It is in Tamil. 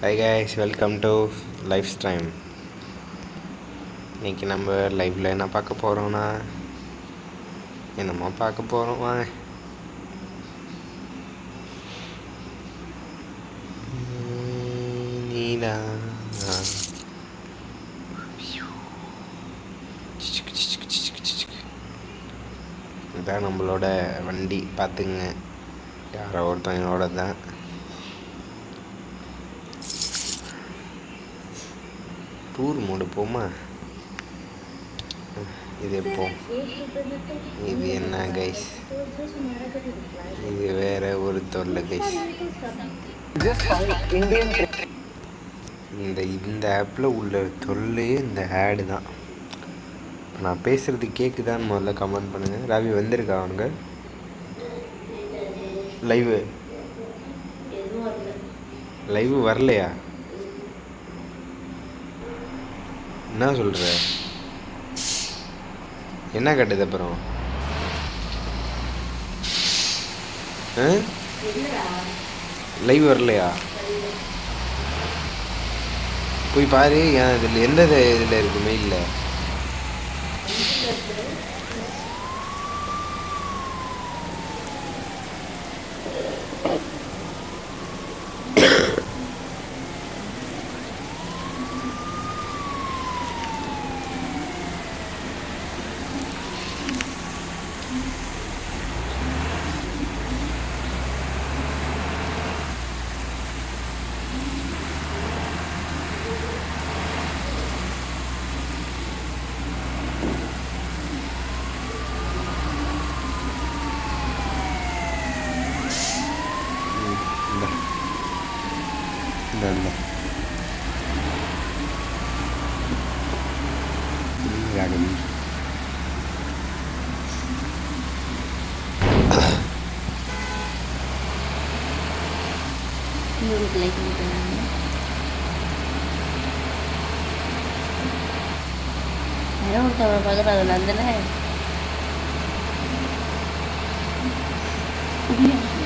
Hi guys welcome to life stream இன்னைக்கு நம்ம லைஃப்பில் என்ன பார்க்க போகிறோம்னா என்னம்மா பார்க்க போகிறோம் வாங்க. நீடா இதான் நம்மளோட வண்டி. பார்த்துங்க யாரோ ஒருத்தவங்களோட தான் டூர் மூடு போமா? இது எப்போ? இது என்ன கைஸ் இது வேற ஒரு தொல்லை கைஸ் இந்த இந்த ஆப்பில் உள்ள தொல்லையே இந்த ஆடு தான். நான் பேசுகிறது கேட்குதான்னு முதல்ல கமெண்ட் பண்ணுங்கள் ரவி வந்திருக்கா அவனுங்க லைவு லைவ் வரலையா? என்ன சொல்கிற என்ன கட்டுது அப்புறம்? லைவ் வரலையா? போய் பாரு ஏன் இதில் எந்த இதில் இருக்குது மெயிலில் lên này ra đình Hương lấy Era un tema para para adelante, ¿no? Bien.